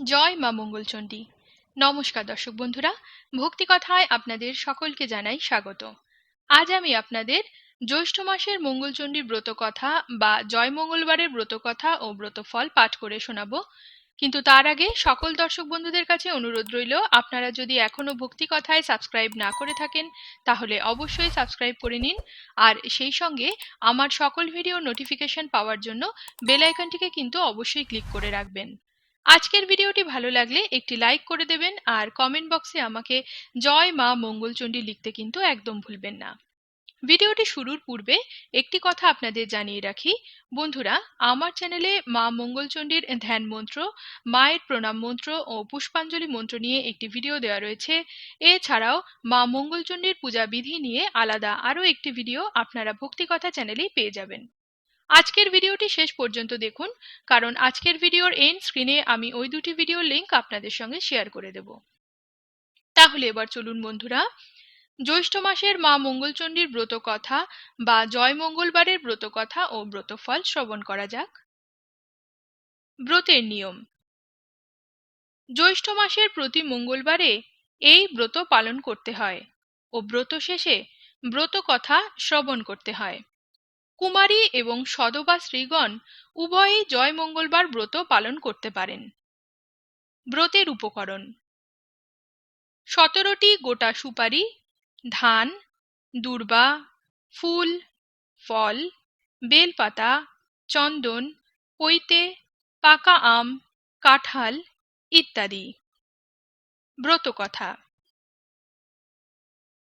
জয় মা মঙ্গলচণ্ডী। নমস্কার দর্শক বন্ধুরা, ভক্তি কথায় আপনাদের সকলকে জানাই স্বাগত। আজ আমি আপনাদের জ্যৈষ্ঠ মাসের মঙ্গলচণ্ডীর ব্রত কথা বা জয় মঙ্গলবারের ব্রত কথা ও ব্রত ফল পাঠ করে শোনাবো। কিন্তু তার আগে সকল দর্শক বন্ধুদের কাছে অনুরোধ রইল, আপনারা যদি এখনও ভক্তি কথায় সাবস্ক্রাইব না করে থাকেন, তাহলে অবশ্যই সাবস্ক্রাইব করে নিন। আর সেই সঙ্গে আমার সকল ভিডিও নোটিফিকেশন পাওয়ার জন্য বেল আইকনটিকে কিন্তু অবশ্যই ক্লিক করে রাখবেন। আজকের ভিডিওটি ভালো লাগলে একটি লাইক করে দেবেন আর কমেন্ট বক্সে আমাকে জয় মা মঙ্গলচণ্ডী লিখতে কিন্তু একদম ভুলবেন না। ভিডিওটি শুরুর পূর্বে একটি কথা আপনাদের জানিয়ে রাখি। বন্ধুরা, আমার চ্যানেলে মা মঙ্গলচণ্ডীর ধ্যান মন্ত্র, মায়ের প্রণাম মন্ত্র ও পুষ্পাঞ্জলি মন্ত্র নিয়ে একটি ভিডিও দেওয়া রয়েছে। এছাড়াও মা মঙ্গলচণ্ডীর পূজা বিধি নিয়ে আলাদা আরও একটি ভিডিও আপনারা ভক্তিকথা চ্যানেলেই পেয়ে যাবেন। আজকের ভিডিওটি শেষ পর্যন্ত দেখুন, কারণ আজকের ভিডিওর এন্ড স্ক্রিনে আমি ওই দুটি ভিডিওর লিঙ্ক আপনাদের সঙ্গে শেয়ার করে দেব। তাহলে এবার চলুন বন্ধুরা, জ্যৈষ্ঠ মাসের মা মঙ্গলচণ্ডীর ব্রত কথা বা জয় মঙ্গলবারের ব্রত কথা ও ব্রতফল শ্রবণ করা যাক। ব্রতের নিয়ম, জ্যৈষ্ঠ মাসের প্রতি মঙ্গলবারে এই ব্রত পালন করতে হয় ও ব্রত শেষে ব্রত কথা শ্রবণ করতে হয়। কুমারী এবং সদবা শ্রীগণ উভয়ই জয় মঙ্গলবার ব্রত পালন করতে পারেন। ব্রতের উপকরণ। সতেরোটি গোটা সুপারি, ধান, দূর্বা, ফুল, ফল, বেলপাতা, চন্দন পৈতে পাকা আম, কাঁঠাল ইত্যাদি। ব্রতকথা।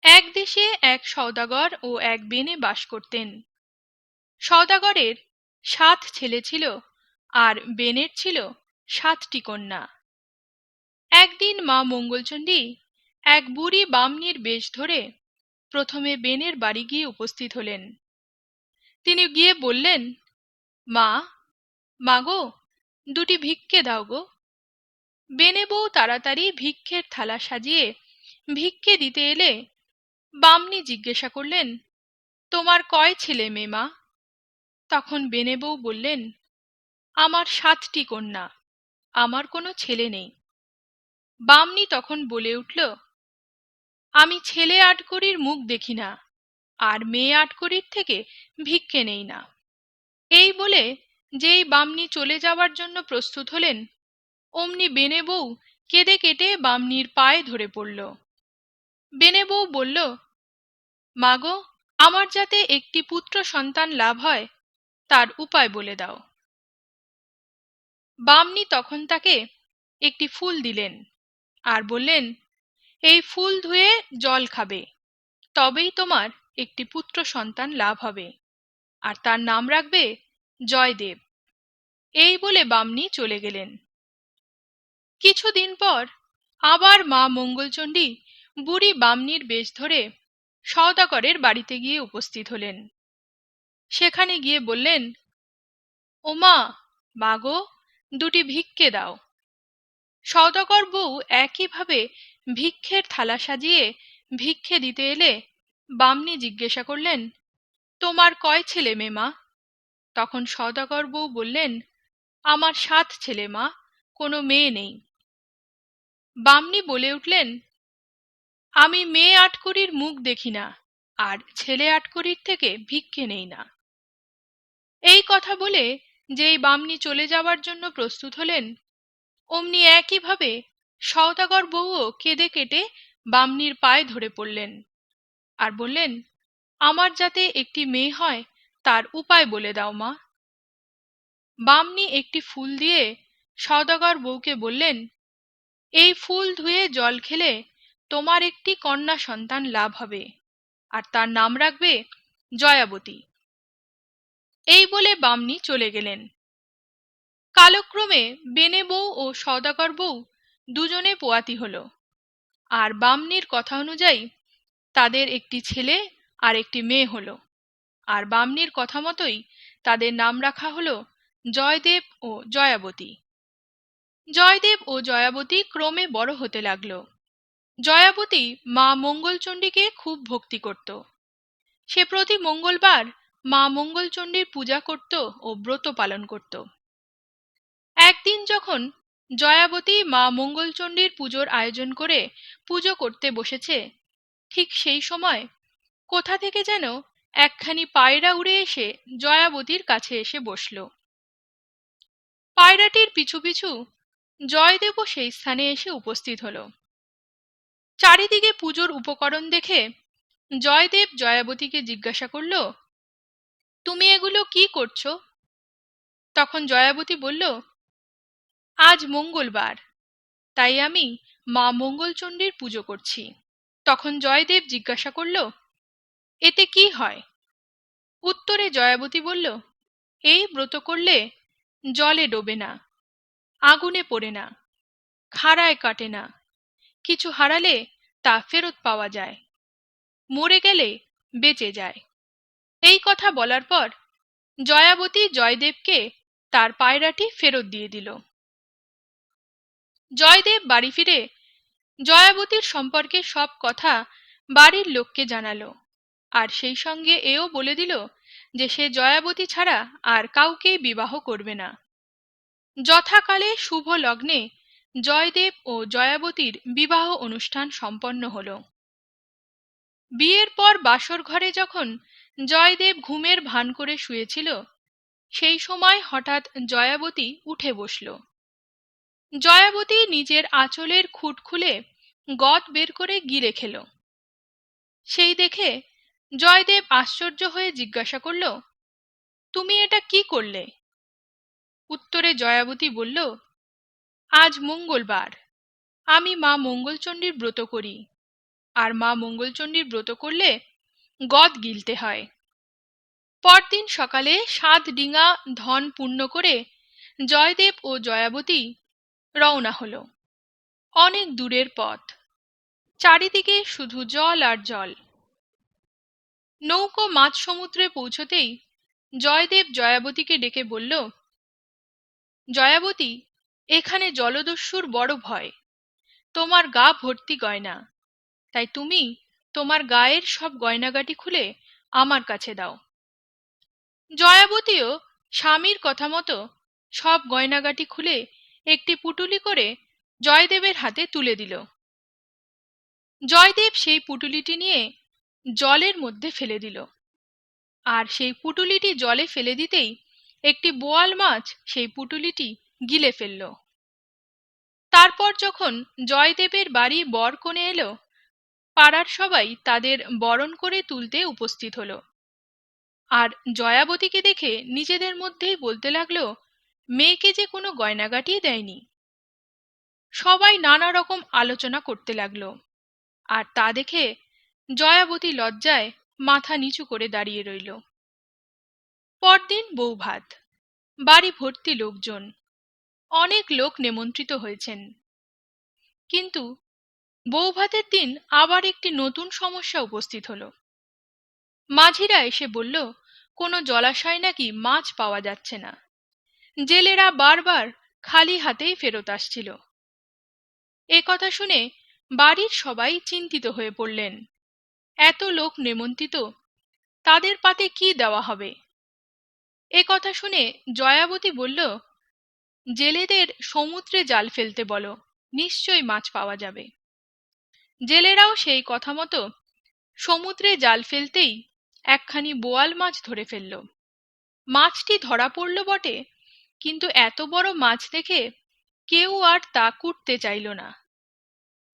এক দেশে এক সওদাগর ও এক বেনে বাস করতেন। সওদাগরের সাত ছেলে ছিল আর বেনের ছিল সাতটি কন্যা। একদিন মা মঙ্গলচণ্ডী এক বুড়ি বামনির বেশ ধরে প্রথমে বেনের বাড়ি গিয়ে উপস্থিত হলেন। তিনি গিয়ে বললেন, মা মাগো দুটি ভিক্ষে দাও গো। বেনে বউ তাড়াতাড়ি ভিক্ষের থালা সাজিয়ে ভিক্ষে দিতে এলে বামনি জিজ্ঞাসা করলেন, তোমার কয় ছেলে মেয়ে মা? তখন বেনে বউ বললেন, আমার সাতটি কন্যা, আমার কোনো ছেলে নেই। বামনি তখন বলে উঠল, আমি ছেলে আটকরির মুখ দেখি না, আর মেয়ে আটকরির থেকে ভিক্ষে নেই না। এই বলে যেই বামনি চলে যাওয়ার জন্য প্রস্তুত হলেন, অমনি বেনে বউ কেঁদে কেটে বামনির পায়ে ধরে পড়ল। বেনে বউ বলল মাগো আমার যাতে একটি পুত্র সন্তান লাভ হয় তার উপায় বলে দাও। বামনি তখন তাকে একটি ফুল দিলেন আর বললেন, এই ফুল ধুয়ে জল খাবে, তবেই তোমার একটি পুত্র সন্তান লাভ হবে, আর তার নাম রাখবে জয়দেব। এই বলে বামনি চলে গেলেন। কিছুদিন পর আবার মা মঙ্গলচণ্ডী বুড়ি বামনির বেশ ধরে সওদাগরের বাড়িতে গিয়ে উপস্থিত হলেন। সেখানে গিয়ে বললেন, ওমা মাগো দুটি ভিক্ষে দাও। সওদাগর বউ একইভাবে ভিক্ষের থালা সাজিয়ে ভিক্ষে দিতে এলে বামনি জিজ্ঞাসা করলেন, তোমার কয় ছেলে মে মা? তখন সওদাগর বউ বললেন, আমার সাত ছেলে মা, কোনো মেয়ে নেই। বামনি বলে উঠলেন, আমি মেয়ে আটকরির মুখ দেখি না, আর ছেলে আটকরির থেকে ভিক্ষে নেই না। এই কথা বলে যেই বামনি চলে যাওয়ার জন্য প্রস্তুত হলেন, অমনি একইভাবে সওদাগর বউও কেঁদে কেটে বামনির পায়ে ধরে পড়লেন আর বললেন, আমার যাতে একটি মেয়ে হয়, তার উপায় বলে দাও মা। বামনি একটি ফুল দিয়ে সওদাগর বউকে বললেন, এই ফুল ধুয়ে জল খেলে তোমার একটি কন্যা সন্তান লাভ হবে, আর তার নাম রাখবে জয়াবতী। এই বলে বামনি চলে গেলেন। কালক্রমে বেনে বউ ও সদাগর বউ দুজনে পোয়াতি হল। আর বামনির কথা অনুযায়ী তাদের একটি ছেলে আর একটি মেয়ে হলো। আর বামনির কথা মতোই তাদের নাম রাখা হলো জয়দেব ও জয়াবতী। জয়দেব ও জয়াবতী ক্রমে বড় হতে লাগল। জয়াবতী মা মঙ্গলচণ্ডীকে খুব ভক্তি করত। সে প্রতি মঙ্গলবার মা মঙ্গলচণ্ডীর পূজা করত ও ব্রত পালন করত। একদিন যখন জয়াবতী মা মঙ্গলচণ্ডীর পুজোর আয়োজন করে পুজো করতে বসেছে, ঠিক সেই সময় কোথা থেকে যেন একখানি পায়রা উড়ে এসে জয়াবতীর কাছে এসে বসল। পায়রাটির পিছু পিছু জয়দেবও সেই স্থানে এসে উপস্থিত হল। চারিদিকে পুজোর উপকরণ দেখে জয়দেব জয়াবতীকে জিজ্ঞাসা করল তুমি এগুলো কি করছ? তখন জয়াবতী বলল, আজ মঙ্গলবার। তাই আমি মা মঙ্গলচণ্ডীর পুজো করছি। তখন জয়দেব জিজ্ঞাসা করল, এতে কি হয়? উত্তরে জয়াবতী বলল, এই ব্রত করলে জলে ডোবে না, আগুনে পড়ে না, খাড়ায় কাটে না। কিছু হারালে তা ফেরত পাওয়া যায়, মরে গেলে বেঁচে যায়। এই কথা বলার পর জয়াবতী জয়দেবকে তার পায়রাটি ফেরত দিয়ে দিল। জয়দেব বাড়ি ফিরে জয়াবতীর সম্পর্কে সব কথা বাড়ির লোককে জানালো। আর সেই সঙ্গে এও বলে দিল যে সে জয়াবতী ছাড়া আর কাউকে বিবাহ করবে না। যথাকালে শুভ লগ্নে জয়দেব ও জয়াবতীর বিবাহ অনুষ্ঠান সম্পন্ন হল। বিয়ের পর বাসর ঘরে যখন জয়দেব ঘুমের ভান করে শুয়েছিল, সেই সময় হঠাৎ জয়াবতী উঠে বসল। জয়াবতী নিজের আঁচলের খুঁট খুলে গদ বের করে গিরে খেল। সেই দেখে জয়দেব আশ্চর্য হয়ে জিজ্ঞাসা করল, তুমি এটা কি করলে? উত্তরে জয়াবতী বলল, আজ মঙ্গলবার। আমি মা মঙ্গলচণ্ডীর ব্রত করি। আর মা মঙ্গলচণ্ডীর ব্রত করলে গদ গিলতে হয়। পরদিন সকালে সাত ডিঙা ধন পূর্ণ করে জয়দেব ও জয়াবতী রওনা হল। অনেক দূরের পথ। চারিদিকে শুধু জল আর জল। নৌকো মাঝ সমুদ্রে পৌঁছতেই জয়দেব জয়াবতীকে ডেকে বলল, জয়াবতী, এখানে জলদস্যুর বড় ভয়। তোমার গা ভর্তি গয়না। তাই তুমি তোমার গায়ের সব গয়নাগাটি খুলে আমার কাছে দাও। জয়াবতীও স্বামীর কথা মতো সব গয়নাগাটি খুলে একটি পুটুলি করে জয়দেবের হাতে তুলে দিল। জয়দেব সেই পুটুলিটি নিয়ে জলের মধ্যে ফেলে দিল। আর সেই পুটুলিটি জলে ফেলে দিতেই একটি বোয়াল মাছ সেই পুটুলিটি গিলে ফেলল। তারপর যখন জয়দেবের বাড়ি বর কোণে এলো পাড়ার সবাই তাদের বরণ করে তুলতে উপস্থিত হলো। আর জয়াবতীকে দেখে নিজেদের মধ্যেই বলতে লাগল, মেয়েকে যে কোনো গয়নাগাটি দেয়নি। সবাই নানা রকম আলোচনা করতে লাগল। আর তা দেখে জয়াবতী লজ্জায় মাথা নিচু করে দাঁড়িয়ে রইল। পরদিন বৌভাত, বাড়ি ভর্তি লোকজন, অনেক লোক নেমন্ত্রিত হয়েছেন। কিন্তু বৌভাতের দিন আবার একটি নতুন সমস্যা উপস্থিত হল। মাঝিরা এসে বলল, কোনো জলাশয় নাকি মাছ পাওয়া যাচ্ছে না। জেলেরা বারবার খালি হাতেই ফেরত আসছিল। এ কথা শুনে বাড়ির সবাই চিন্তিত হয়ে পড়লেন। এত লোক নেমন্ত্রিত তাদের পাতে কি দেওয়া হবে? এ কথা শুনে জয়াবতী বলল, জেলেদের সমুদ্রে জাল ফেলতে বলো, নিশ্চয়ই মাছ পাওয়া যাবে। জেলেরাও সেই কথা মতো সমুদ্রে জাল ফেলতেই একখানি বোয়াল মাছ ধরে ফেলল। মাছটি ধরা পড়ল বটে, কিন্তু এত বড় মাছ দেখে কেউ আর তা কুটতে চাইল না।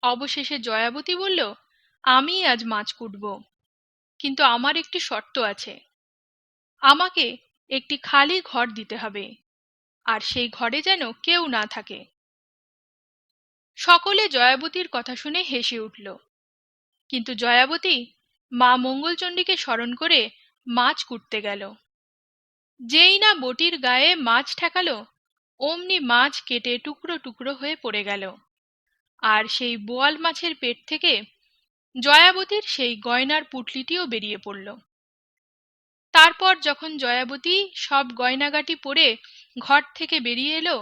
অবশেষে জয়াবতী বলল, আমি আজ মাছ কুটব, কিন্তু আমার একটি শর্ত আছে। আমাকে একটি খালি ঘর দিতে হবে, আর সেই ঘরে যেন কেউ না থাকে। সকলে জয়াবতীর কথা শুনে হেসে উঠল। কিন্তু জয়াবতী মা মঙ্গলচণ্ডীকে স্মরণ করে মাছ কুটতে গেল। যেই না বটির গায়ে মাছ ঠেকাল, অমনি মাছ কেটে টুকরো টুকরো হয়ে পড়ে গেল। আর সেই বোয়াল মাছের পেট থেকে জয়াবতীর সেই গয়নার পুটলিটিও বেরিয়ে পড়ল। তারপর যখন জয়াবতী সব গয়নাগাটি পরে ঘর থেকে বেরিয়ে এলো,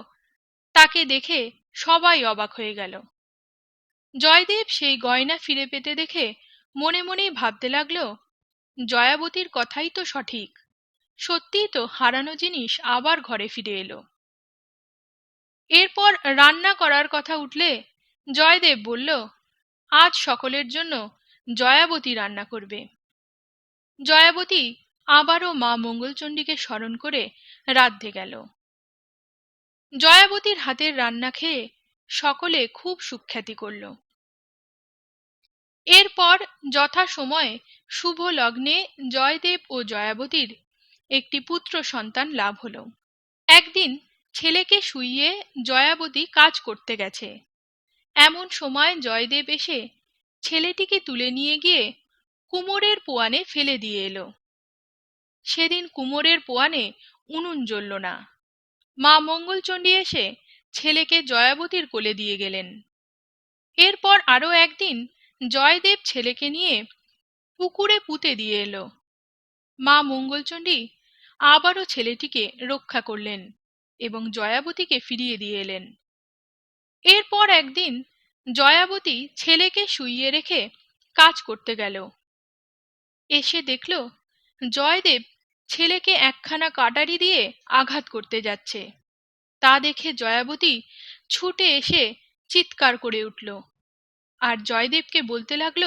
তাকে দেখে সবাই অবাক হয়ে গেল। জয়দেব সেই গয়না ফিরে পেতে দেখে মনে মনেই ভাবতে লাগল, জয়াবতীর কথাই তো সঠিক। সত্যিই তো হারানো জিনিস আবার ঘরে ফিরে এলো। এরপর রান্না করার কথা উঠলে জয়দেব বলল, আজ সকলের জন্য জয়াবতী রান্না করবে। জয়াবতী আবারও মা মঙ্গলচণ্ডীকে স্মরণ করে রাঁধতে গেল। জয়াবতীর হাতের রান্না খেয়ে সকলে খুব সুখ্যাতি করল। এরপর যথাসময়ে শুভ লগ্নে জয়দেব ও জয়াবতীর একটি পুত্র সন্তান লাভ হল। একদিন ছেলেকে শুইয়ে জয়াবতী কাজ করতে গেছে। এমন সময় জয়দেব এসে ছেলেটিকে তুলে নিয়ে গিয়ে কুমোরের পোয়ানে ফেলে দিয়ে এলো। সেদিন কুমোরের পোয়ানে উনুন জ্বলল না। মা মঙ্গলচণ্ডী এসে ছেলেকে জয়াবতীর কোলে দিয়ে গেলেন। এরপর আরও একদিন জয়দেব ছেলেকে নিয়ে পুকুরে পুঁতে দিয়ে এলো। মা মঙ্গলচণ্ডী আবারও ছেলেটিকে রক্ষা করলেন এবং জয়াবতীকে ফিরিয়ে দিয়ে এলেন। এরপর একদিন জয়াবতী ছেলেকে শুইয়ে রেখে কাজ করতে গেল। এসে দেখল জয়দেব ছেলেকে একখানা কাটারি দিয়ে আঘাত করতে যাচ্ছে। তা দেখে জয়াবতী ছুটে এসে চিৎকার করে উঠল। আর জয়দেবকে বলতে লাগল,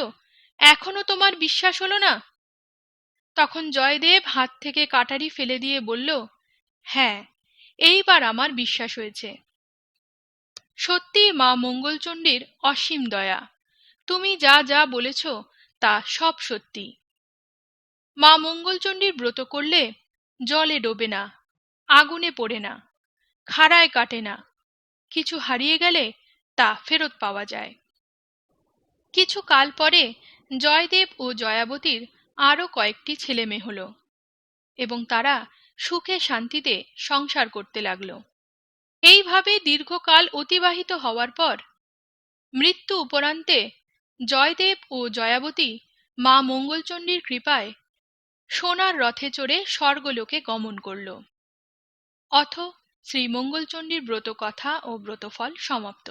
এখনও তোমার বিশ্বাস হলো না? তখন জয়দেব হাত থেকে কাটারি ফেলে দিয়ে বলল হ্যাঁ এইবার আমার বিশ্বাস হয়েছে। সত্যি মা মঙ্গলচণ্ডীর অসীম দয়া। তুমি যা যা বলেছ তা সব সত্যি। মা মঙ্গলচণ্ডীর ব্রত করলে জলে ডোবে না, আগুনে পড়ে না, খাড়ায় কাটে না, কিছু হারিয়ে গেলে তা ফেরত পাওয়া যায়। কিছু কাল পরে জয়দেব ও জয়াবতীর আরও কয়েকটি ছেলে মেয়ে হল এবং তারা সুখে শান্তিতে সংসার করতে লাগল। এইভাবে দীর্ঘকাল অতিবাহিত হওয়ার পর মৃত্যু উপরান্তে জয়দেব ও জয়াবতী মা মঙ্গলচণ্ডীর কৃপায় সোনার রথে চড়ে স্বর্গলোকে গমন করল। অথ শ্রী মঙ্গলচণ্ডীর ব্রত কথা ও ব্রতফল সমাপ্ত।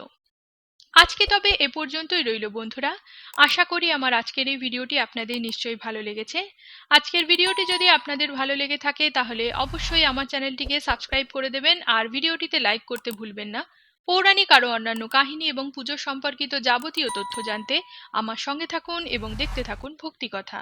আজকে তবে এ পর্যন্তই রইল বন্ধুরা। আশা করি আমার আজকের এই ভিডিওটি আপনাদের নিশ্চয়ই ভালো লেগেছে। আজকের ভিডিওটি যদি আপনাদের ভালো লেগে থাকে তাহলে অবশ্যই আমার চ্যানেলটিকে সাবস্ক্রাইব করে দেবেন আর ভিডিওটিতে লাইক করতে ভুলবেন না। পৌরাণিক আরও অন্যান্য কাহিনী এবং পুজো সম্পর্কিত যাবতীয় তথ্য জানতে আমার সঙ্গে থাকুন এবং দেখতে থাকুন ভক্তি কথা